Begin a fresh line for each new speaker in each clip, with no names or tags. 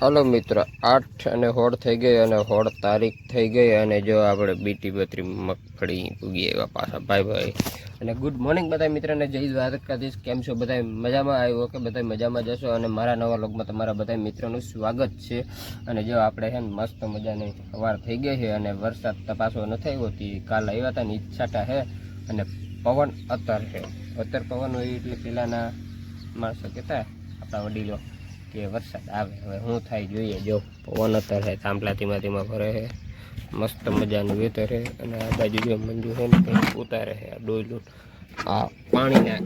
Hello મિત્ર, આઠ અને હોળ થઈ ગઈ અને હોળ તારીખ થઈ ગઈ અને જો આપણે બીટી બત્રી મગફળી પૂગી એવા પાછા. ભાઈ ભાઈ. અને ગુડ મોર્નિંગ બધા મિત્રને, જય દ્વારકાધીશ. કેમ છો બધા મજામાં આવ્યો કે બધા મજામાં જશો અને મારા નવા લોગમાં તમારા બધા મિત્રોનું સ્વાગત છે. અને જો આપણે છે મસ્ત મજાની સવાર થઈ ગઈ છે અને વરસાદ તપાસો નથી આવ્યો તે કાલ આવ્યા હતા ને ઈચ્છાટા છે અને પવન અત્તર છે. અત્તર પવન હોય એટલે પહેલાંના માણસો કહેતા, આપણા વડીલો કે વરસાદ આવે. હવે શું થાય જોઈએ જો. પવન અત્યારે થાંભલા ધીમા ધીમા ભરે છે. મસ્ત મજાનું વેતર અને આ બાજુ જો મંજુ છે ને કંઈક ઉતારે છે આ ડોયલું આ પાણીના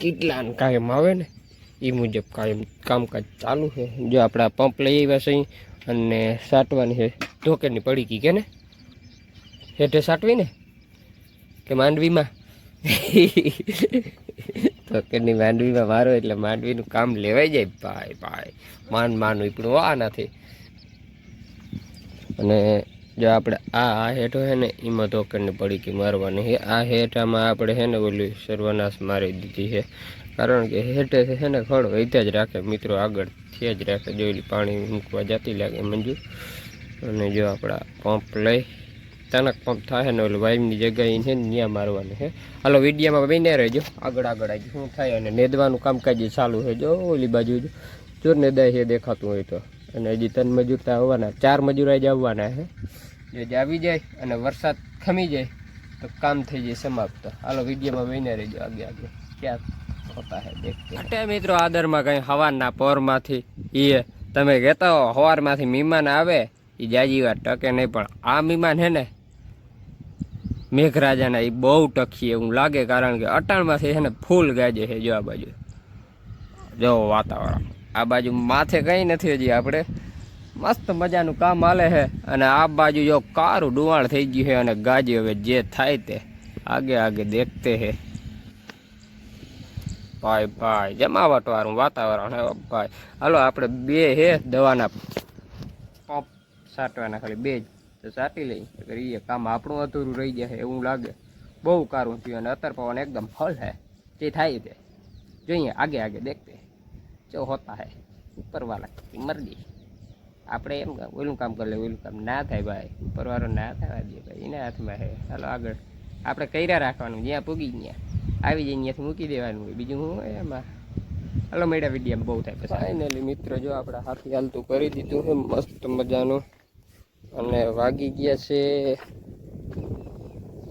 કેટલા કાયમ આવે ને, એ મુજબ કાયમ કામકાજ ચાલુ છે. જો આપણે પંપ લઈ આવ્યા છે અને સાટવાની છે. ધોકેની પડી ગઈ કે ને? હેઠે સાટવી ને કે માંડવીમાં? તો કેની માંડવીમાં મારો એટલે માંડવીનું કામ લેવાઈ જાય. ભાઈ ભાઈ માંડ માન ઉપડું, આ નથી. અને જો આપણે આ આ હેઠો છે ને, એમાં તો પડીકી મારવાની છે આ હેઠામાં આપણે છે ને ઓલી સર્વનાશ મારી દીધી છે કારણ કે હેઠે છે ને ખડ વૈતા જ રાખે. મિત્રો આગળ થયા જ રાખે. જોયેલી પાણી મૂકવા જતી લાગે મંજુ. અને જો આપણા પંપ લઈ તનક પંપ થાય ને ઓલું વાઈમની જગ્યાએ છે ને ત્યાં મારવાની છે હાલો, વિડીયામાં બને રહેજો. આગળ આગળ આવી શું થાય અને નેદવાનું કામકાજ ચાલુ છે જો, ઓલી બાજુ જો. નેદાય છે દેખાતું હોય તો. અને હજી ત્રણ મજૂર ત્યાં આવવાના. ચાર મજૂર જ આવવાના છે જો આવી જાય અને વરસાદ ખમી જાય તો કામ થઈ જાય સમાપ્ત. હાલો, વિડીયોમાં બને રહેજો. આગે આગે. ક્યાં હોતા હે, દેખતે મિત્રો, આદરમાં કંઈ હવાના પોરમાંથી એ તમે કહેતા હો, હવારમાંથી મહેમાન આવે એ જાજી વાર ટકે નહીં, પણ આ મહેમાન છે ને મેઘરાજાના એ બહુ ટકીએ એવું લાગે, કારણ કે અટાણમાંથી છે ને ફૂલ ગાજે છે જો આ બાજુ. જો વાતાવરણ. આ બાજુ માથે કંઈ નથી હજી આપણે. મસ્ત મજાનું કામ હાલે છે. અને આ બાજુ જો કારું ડુવાણ થઈ ગયું છે અને ગાજી હવે જે થાય તે આગે આગે દેખતે હે ભાઈ ભાઈ જમાવટ વાળું વાતાવરણ હે ભાઈ. હાલો, આપણે બે હે દવાના પંપ સાટવાના, ખાલી બે જ. તો સાટી લઈ. એ કામ આપણું અધૂરું રહી જાય એવું લાગે. બહુ કારું થયું અને અત્તર પવન એકદમ ફળ હે. જે થાય તે. જોઈએ, આગે આગે દેખતે. જો હોતા હે. ઉપરવાલા કી મરજી આપણે એમ ઓલું કામ કરી લે, ઓલું કામ. ના થાય ભાઈ. ઉપરવાળો ના થવા દે ભાઈ. એના હાથમાં હે. ચાલો આગળ. આપણે કર્યા રાખવાનું. જ્યાં પૂગી ત્યાં આવી જાય ત્યાંથી મૂકી દેવાનું હોય. બીજું હોય એમાં? હાલો, મેળા વિડીયા બહુ થાય પછી. મિત્ર, જો આપણે હાથી હાલતું કરી દીધું છે મસ્ત મજાનું. અને વાગી ગયા છે.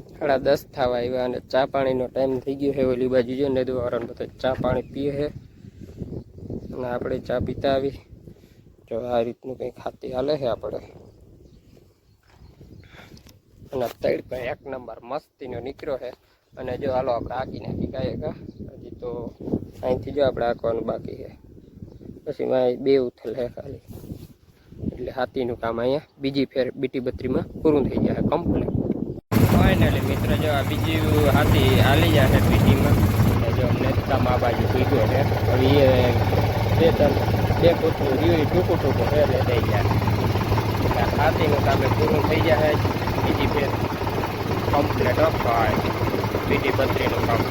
સાડા દસ થવા આવ્યા અને ચા પાણીનો ટાઈમ થઈ ગયો છે. ઓલી બાજુ જો ને વાળાને બધા ચા પાણી પીએ છે. અને આપણે ચા પીતા આવી. જો આ રીતનું કંઈ ખાતી હાલે છે આપણે. અને તૈડ પણ એક નંબર મસ્તીનો નીકળ્યો છે. અને જો હાલો આપણે આંકી નાખી ગાય કા હજી તો અહીંથી જો આપણે આંકવાનું બાકી છે. પછી માં બે ઉથલ છે ખાલી. એટલે હાથીનું કામ અહીંયા બીજી ફેર બીટી બત્રીમાં પૂરું થઈ જાય કમ્પ્લીટ ફાઇનલી મિત્ર, જો આ બીજી હાથી હાલી છે બીટીમાં જો અમને કામ આ બાજુ પીધું છે. હવે એ બે ત્રણ, બે ફૂટનું રહ્યું, એ ટૂંકું ટૂંકું છે, એટલે થઈ જાય. હાથીનું કામ પૂરું થઈ જાય બીજી ફેર કમ્પ્લીટ અપાય બીટી બત્રીનું કામ.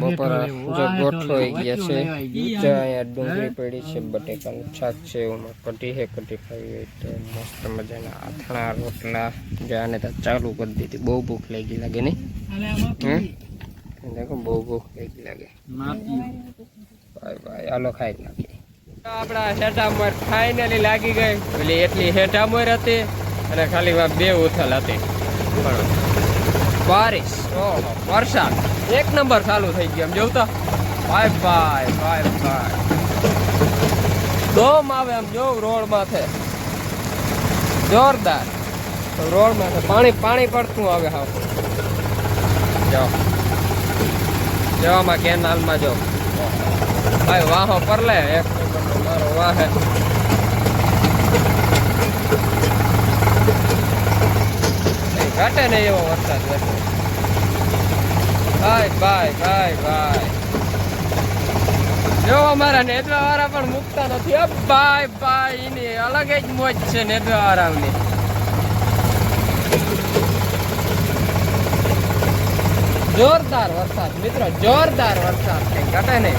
બપોરા જો ગોઠવાઈ ગયા છે. અહીંયા ડુંગળી પડી છે બટેકાનું શાક છે એમાં. કઢી હે કઢી ખાવી હોય તો મસ્ત મજાના આથણા રોટલા જો આને તો ચાલુ કરી દીધી. બહુ ભૂખ લાગી લાગે નહીં? દેખો બહુ ભૂખ લાગી લાગે. ભાઈ ભાઈ હાલો ખાઈ જ નાખીએ. આપણા હેઠામોર ફાઇનલી લાગી ગઈ. પેલી એટલી હેઠામોર હતી અને ખાલી બે ઉથલ હતી. પણ બારિશ ઓહો વરસાદ. એક નંબર ચાલુ થઈ ગયો, એમ જોતા ભાઈ ભાઈ ભાઈ ભાઈ. દોમ આવે આમ જોઉં રોડ માથે જોરદાર. રોડ માથે પાણી પાણી પડતું આવે હા જો જવામાં કેનાલમાં જો ભાઈ, વાહો પરલે. એક મારો વાહે ઘટે નહીં એવો વરસાદ વરસે. ભાઈ ભાઈ ભાઈ ભાઈ. જો અમારા નેદવા વાળા પણ મૂકતા નથી. ભાઈ ભાઈ એની અલગ જ મોજ છે નેદવા વાળાની જોરદાર વરસાદ, મિત્રો, જોરદાર વરસાદ. કઈ ઘટે નહીં.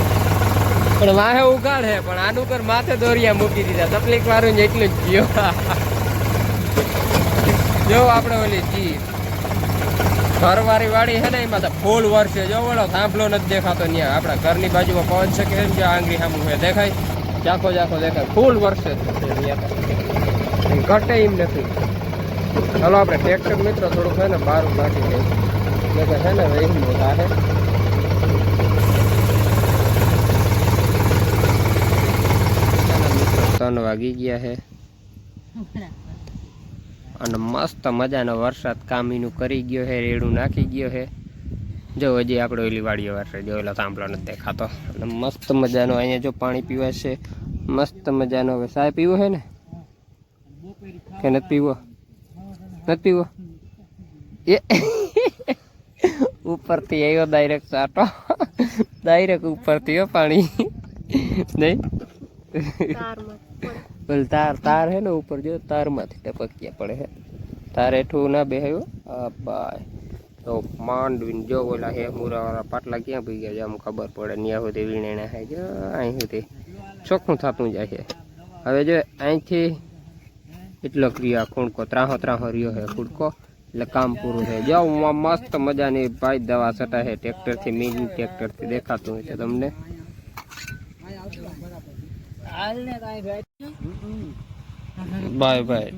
પણ વાહે ઉગાડ, પણ આનું પર માથે દોરિયા મૂકી દીધા. તકલીફ વાળું એટલું જ ગયો જો આપણે ઓલી જી ઘરવાળી વાળી છે ને, એમાં તો ફૂલ વર્ષે જો ઓલો થાંભલો નથી દેખાતો ત્યાં આપણા ઘરની બાજુમાં પવન શકે એમ જે આંગળી સામું છે, દેખાય? જાખો જાખો દેખાય. ફૂલ વર્ષે જ છે ત્યાં તો. કઈ ઘટે એમ નથી. ચાલો આપણે ટ્રેક્ટર મિત્રો થોડુંક છે ને બહાર કાઢી દઈએ એટલે છે ને વેહી થાય ત્રણ વાગી ગયા છે. અને મસ્ત મજાનો વરસાદ કામીનું કરી ગયો છે રેડું નાખી ગયો છે જો હજી આપણે ઓલી વાડીઓ વારસે જો ઓલા થાંભલો નથી દેખાતો. અને મસ્ત મજાનો અહીંયા જો પાણી પીવા છે, મસ્ત મજાનો હવે સાય પીવો છે ને? કે નથી પીવો? નથી પીવો? એ ઉપરથી આવ્યો ડાયરેક્ટ સાટો. ડાયરેક્ટ ઉપરથી પાણી. નહીં? બોલ તાર તાર હે ને ઉપર જો, તારમાંથી ટપકિયા પડે હે. તાર એઠું ના બેહાયો બાય. તો માંડવીને જો ઓલા હે મૂરાવાળા પાટલા ક્યાં પી ગયા આમ ખબર પડે. ત્યાં સુધી વીણેણા હે જો અહીં સુધી. ચોખ્ખું થતું જાય છે. હવે જો અહીંથી એટલો ક્રિયા ખૂણકો, ત્રાહો ત્રાહો રહ્યો હે ખૂડકો એટલે કામ પૂરું થાય. જાઓ, આમ મસ્ત મજાની ભાઈ દવા છટા છે ટ્રેક્ટરથી, મિની ટ્રેક્ટરથી દેખાતું હોય છે તમને. ભાઈ ભાઈ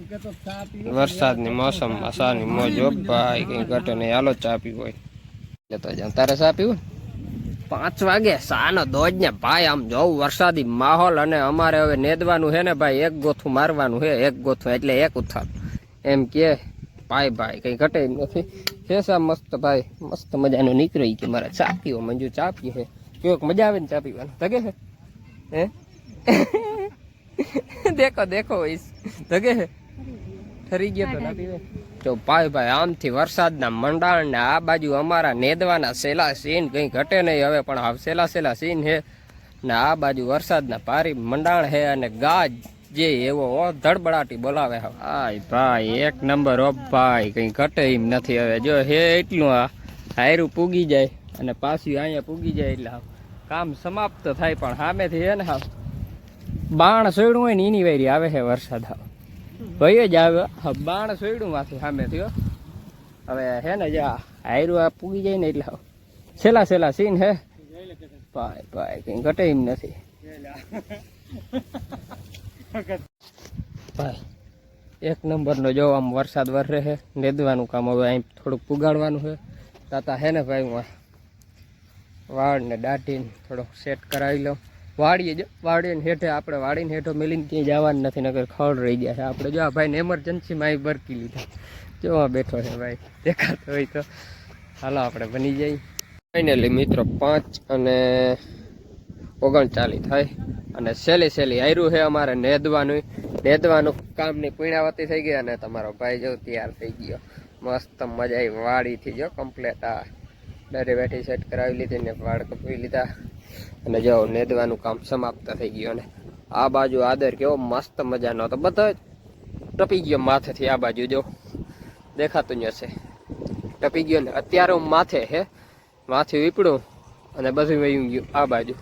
વરસાદની મોસમમાં સાની મોજ ભાઈ, કઈ ઘટે નહીં. હાલો ચા પીવો હોય. તો તારે ચા પીવું? પાંચ વાગે સાનો દોજ ને ભાઈ, આમ જોઉં વરસાદી માહોલ અને અમારે હવે નેદવાનું છે ને ભાઈ, એક ગોથું મારવાનું છે, એક ગોથું એટલે એક ઉથાલ એમ કે, ભાઈ ભાઈ, કઈ ઘટે નથી. છે સા મસ્ત ભાઈ, મસ્ત મજાનો નીકળી કે મારે ચા પીવો. મંજુ ચા પીએ છે. કેવોક મજા આવે ને ચા પીવાનું? તગે છે? હે? દેખો દેખો ઇસ તગે ઠરી ગયો તો ના પીવે તો ભાઈ ભાઈ આમથી વરસાદના મંડાણ ને આ બાજુ અમારા નેદવાના સેલા સીન કઈ ઘટે નહીં હવે પણ હાવ સેલા સેલા સીન હે ને આ બાજુ વરસાદના પારી મંડાણ હે અને ગાજ જે એવો ધડબડાટી બોલાવે હવે હાય ભાઈ એક નંબર ઓ ભાઈ કઈ ઘટે એમ નથી હવે. જો હે એટલું આ હાયરું પૂગી જાય અને પાછું અહીંયા પૂગી જાય એટલે કામ સમાપ્ત થાય પણ સામેથી હે ને હાવ બાણ સોયડું હોય ને એની વાયરી આવે છે વરસાદ ભાઈ જ આવે. બાણ સોયડું માંથી સામે થયો હવે હે ને જા હાયરું આ પૂગી જાય ને એટલે છેલ્લા છેલ્લા સીન હે. ભાઈ ભાઈ, કઈ ઘટે એમ નથી. ભાઈ, એક નંબરનો જો આમ વરસાદ વરસે છે, નેદવાનું કામ હવે અહીં થોડુંક પુગાડવાનું છે. તાતા હે ને ભાઈ, હું વાળને દાટીને થોડોક સેટ કરાવી લઉં. વાળીએ જો વાળીને હેઠે આપણે વાળીને હેઠો મેલીને ક્યાંય જવાનું નથી નગર ખડ રહી ગયા છે. આપણે જો આ ભાઈને એમરજન્સીમાં અહીં બરકી લીધા. જો બેઠો છે ભાઈ. દેખાતો હોય તો. હાલો, આપણે બની જઈએ. ફાઇનલી મિત્રો, પાંચ અને ઓગણચાલીસ થાય. અને સહેલી સહેલી આયરું છે અમારે નેદવાનું. નેદવાનું કામની પીણાવતી થઈ ગઈ અને તમારો ભાઈ જો તૈયાર થઈ ગયો. મસ્ત મજા આવી. વાડીથી જો કમ્પ્લેટ આ ડરે બેઠી સેટ કરાવી લીધી ને વાળ કપાવી લીધા. અને જો નેદવાનું કામ સમાપ્ત થઈ ગયું અને આ બાજુ આદર કેવો મસ્ત મજાનો હતો. બધો ટપી ગયો માથેથી આ બાજુ, જો દેખાતું જ હશે. ટપી ગયો ને અત્યારે હું માથે હે, માથે વીપડું અને બધું વયું ગયું આ બાજુ.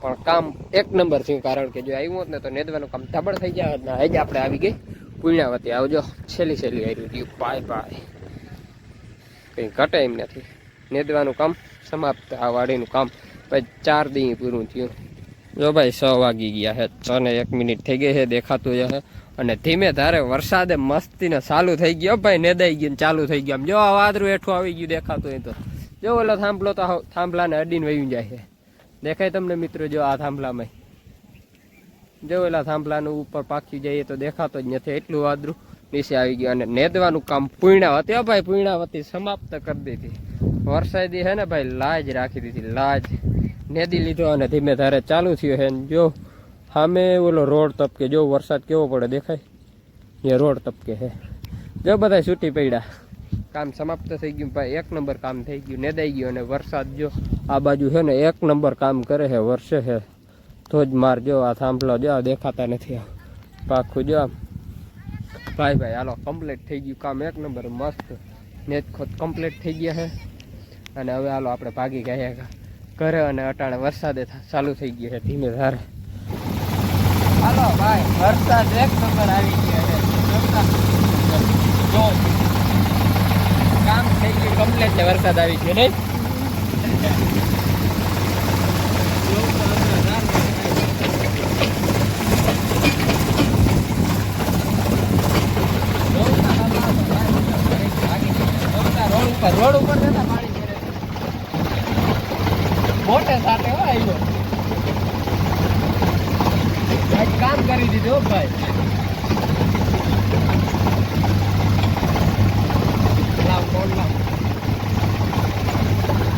પણ કામ એક નંબર થયું, કારણ કે જો આવ્યું હોત ને તો નેદવાનું કામ ધાબળ થઈ ગયા હોત ને આજે આપણે આવી ગઈ. પુણ્યાવતી આવજો છેલ્લી છેલ્લી આવી રહ્યું પાય પાય કંઈ ઘટે એમ નથી. નેદવાનું કામ સમાપ્ત, આ વાડીનું કામ પછી ચાર દી પૂરું થયું. જો ભાઈ, સો વાગી ગયા છે છ ને એક મિનિટ થઈ ગઈ છે દેખાતું છે અને ધીમે ધારે વરસાદે મસ્તીને ચાલુ થઈ ગયો. ભાઈ, નેદાઈ ગયું ચાલુ થઈ ગયું. જો આ વાદળું હેઠું આવી ગયું, દેખાતું હોય તો. જો ઓલો થાંભલો તો થાંભલાને અડીને વયું જાય છે દેખાય તમને મિત્રો, જો આ થાંભલામાં જો ઓલા થાંભલાનું ઉપર પાકી જઈએ તો દેખાતો જ નથી. એટલું વાદળું નીચે આવી ગયું અને નેદવાનું કામ પૂર્ણાવતી. ભાઈ, પૂર્ણાવતી સમાપ્ત કરી દીધી. વરસાદી હે ને ભાઈ, લાજ રાખી દીધી, લાજ. નેદી લીધો અને ધીમે ધારે ચાલુ થયો હે જો, સામે ઓલો રોડ તપકે, જો વરસાદ કેવો પડે દેખાય? એ રોડ તપકે હે. જો બધા છૂટી પડ્યા. કામ સમાપ્ત થઈ ગયું ભાઈ, એક નંબર કામ થઈ ગયું, નેદાઈ ગયું અને વરસાદ જો, આ બાજુ છે ને એક નંબર કામ કરે છે વર્ષે છે તો જ માર જો આ થાંભલો જો દેખાતા નથી પાખું જો ભાઈ ભાઈ, હાલો કમ્પ્લીટ થઈ ગયું કામ, એક નંબર, મસ્ત. નેત ખોદ કમ્પ્લીટ થઈ ગયા છે અને હવે હાલો આપણે ભાગી ગયા ઘરે અને અટાણે વરસાદે ચાલુ થઈ ગયો છે ધીમે ધારે હાલો ભાઈ વરસાદ એક નંબર આવી ગયો કામ થઈ ગયું કમ્પ્લેટ ને વરસાદ આવી ગયો નહીં રોડ ઉપર રોડ ઉપર જતા પાણી કામ કરી દીધું ભાઈ.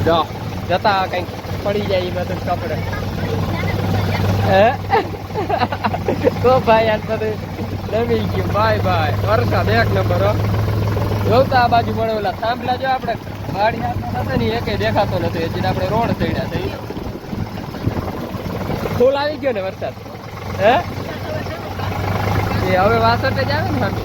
જો, જતા કઈ પડી જાય એ બધું કપડે? તો ભાઈ, આજ બધું નમી ગયું. Bye bye. વરસાદ એક નંબર જોતા આ બાજુ મળેલા થાંભલા જો આપણે. એકે દેખાતો નથી. હજી આપણે રોડ ચડ્યા છે. ફૂલ આવી ગયો ને વરસાદ. હે? એ હવે વાસટ જ આવે ને સામે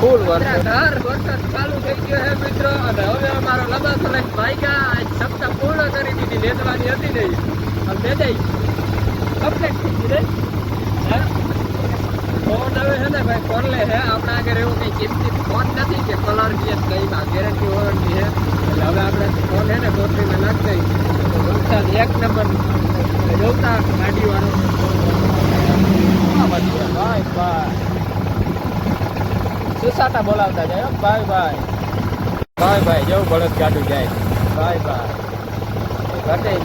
ફૂલ વરસાદ. વરસાદ ચાલુ થઈ ગયો હે મિત્રો. અને હવે અમારો લંબા સલાઈ ભાઈગા આજ સપ્તાહ પૂર્ણ કરી દીધી. લેદવાની હતી નહીં. હવે લેદાઈ કમ્પ્લીટ થઈ ગઈ હે? ફોન હવે છે ને ભાઈ, ફોન લે છે. આપણા આગળ એવું કંઈ કિંમતી ફોન નથી કે કલર જે કઈ ગેરંટી વોરંટી છે. એટલે હવે આપણે ફોન છે ને બેટરીમાં નાખી દઈ તો વરસાદ એક નંબર જોતા ગાડી વાળો. ભાઈ ભાઈ. સુસાટા બોલાવતા જાય. ભાઈ ભાઈ. ભાઈ ભાઈ, જેવું બળદ ગાડું જાય. ભાઈ ભાઈ. ઘટે જ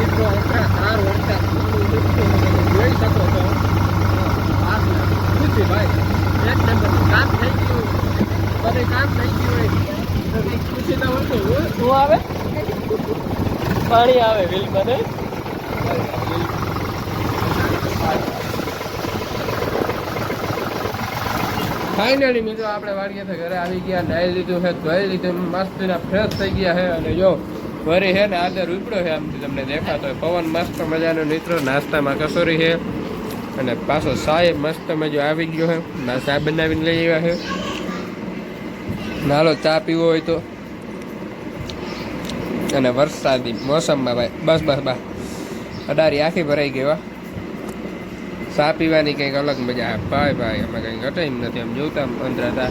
એક મિત્રો અકરા તાર વરસાદ જોઈ શકો છો કામ થઈ ગયું બધે કામ થઈ ગયું તો ખુશી ના હોય તો શું આવે પાણી આવે વિલમાં નહીં ફાઇનલી મિત્રો, આપણે વાડીએ ઘરે આવી ગયા નાઈ લીધું છે, ધોઈ લીધું મસ્ત ફ્રેશ થઈ ગયા છે. અને જો વરી છે ને આદર ઉપડ્યો છે આમ તમને દેખાતો હોય. પવન મસ્ત મજાનો મિત્રો નાસ્તામાં કસોરી છે અને પાછો સાહેબ મસ્ત મજો આવી ગયો છે નાસ્તા બનાવીને લઈ આવ્યા છે નાલો ચા પીવો હોય તો. અને વરસાદી મોસમમાં ભાઈ, બસ બસ બસ. અડારી આખી ભરાઈ ગઈ હો. ચા પીવાની કંઈક અલગ મજા. ભાઈ ભાઈ, અમે કંઈ ઘટાઈ નથી. આમ જોતા આમ અંદરાતા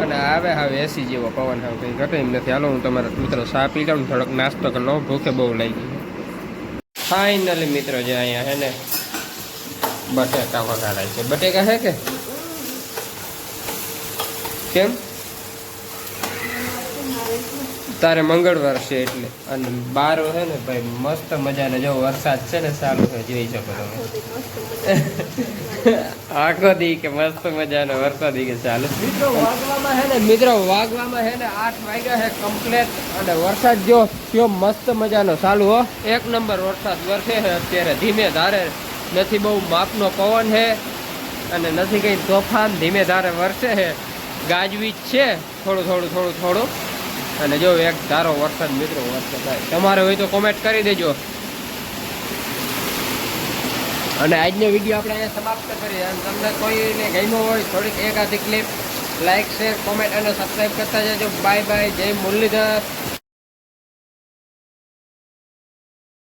અને આવે હવે એસી જેવો પવન હવે કંઈ ઘટે એમ નથી. હાલો, હું તમારા મિત્રો સા પી જાઉં થોડોક નાસ્તો કરી લઉં. ભૂખે બહુ લાગી ફાઇનલી મિત્રો જે અહીંયા હે ને, બટેકા વગાડાય છે. બટેકા હે કે? કેમ? તારે મંગળવાર છે એટલે. અને બારો છે ને ભાઈ, મસ્ત મજાનો જો વરસાદ છે ને, સારું છે, જોઈ શકો તમે. આખો દી કે મસ્ત મજાનો વરસાદ દી કે ચાલુ. મિત્રો, વાગવામાં હે ને, મિત્રો, વાગવામાં હે ને આઠ વાગ્યા છે કમ્પ્લેટ અને વરસાદ જો કયો મસ્ત મજાનો. ચાલુ હો. એક નંબર વરસાદ વરસે છે અત્યારે. ધીમે ધારે નથી બહુ માપનો પવન છે અને નથી કઈ તોફાન. ધીમે ધારે વરસે છે ગાજવીજ છે. થોડું થોડું થોડું થોડું. અને જો એક ધારો વરસાદ, મિત્રો વરસે થાય. તમારે હોય તો કોમેન્ટ કરી દેજો. અને આજનો વીડિયો આપણે અહીંયા સમાપ્ત કરીએ. અને તમને કોઈને ગમ્યો હોય થોડીક એકાદી ક્લિપ લાઇક શેર કોમેન્ટ અને સબસ્ક્રાઈબ કરતા જજો. બાય બાય જય મુરલીધર.